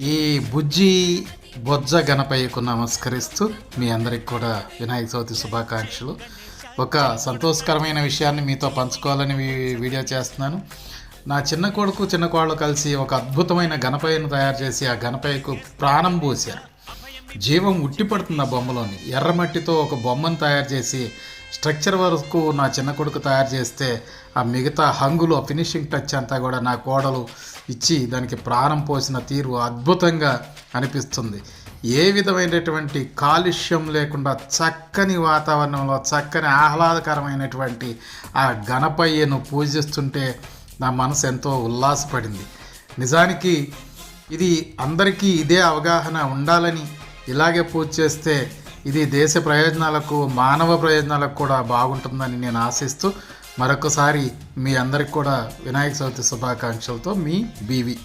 ఈ బుజ్జి బొజ్జ గణపయ్యకు నమస్కరిస్తూ మీ అందరికి కూడా వినాయక చవితి శుభాకాంక్షలు. ఒక సంతోషకరమైన విషయాన్ని మీతో పంచుకోవాలని వీ- వీడియో చేస్తున్నాను. నా చిన్న కొడుకు చిన్న కోళ్ళు కలిసి ఒక అద్భుతమైన గణపయ్యను తయారు చేసి ఆ గణపయ్యకు ప్రాణం పోశారు. జీవం ఉట్టిపడుతుంది ఆ బొమ్మలోని. ఎర్రమట్టితో ఒక బొమ్మను తయారు చేసి స్ట్రక్చర్ వరకు నా చిన్న కొడుకు తయారు చేస్తే ఆ మిగతా హంగులు ఆ ఫినిషింగ్ టచ్ అంతా కూడా నా కోడలు ఇచ్చి దానికి ప్రాణం పోసిన తీరు అద్భుతంగా అనిపిస్తుంది. ఏ విధమైనటువంటి కాలుష్యం లేకుండా చక్కని వాతావరణంలో చక్కని ఆహ్లాదకరమైనటువంటి ఆ గణపయ్యను పూజిస్తుంటే నా మనసు ఎంతో ఉల్లాసపడింది. నిజానికి ఇది అందరికీ ఇదే అవగాహన ఉండాలని ఇలాగే పూజ చేస్తే ఇది దేశ ప్రయోజనాలకు మానవ ప్రయోజనాలకు కూడా బాగుంటుందని నేను ఆశిస్తూ మరొకసారి మీ అందరికి కూడా వినాయక చవితి శుభాకాంక్షలతో మీ బీవి.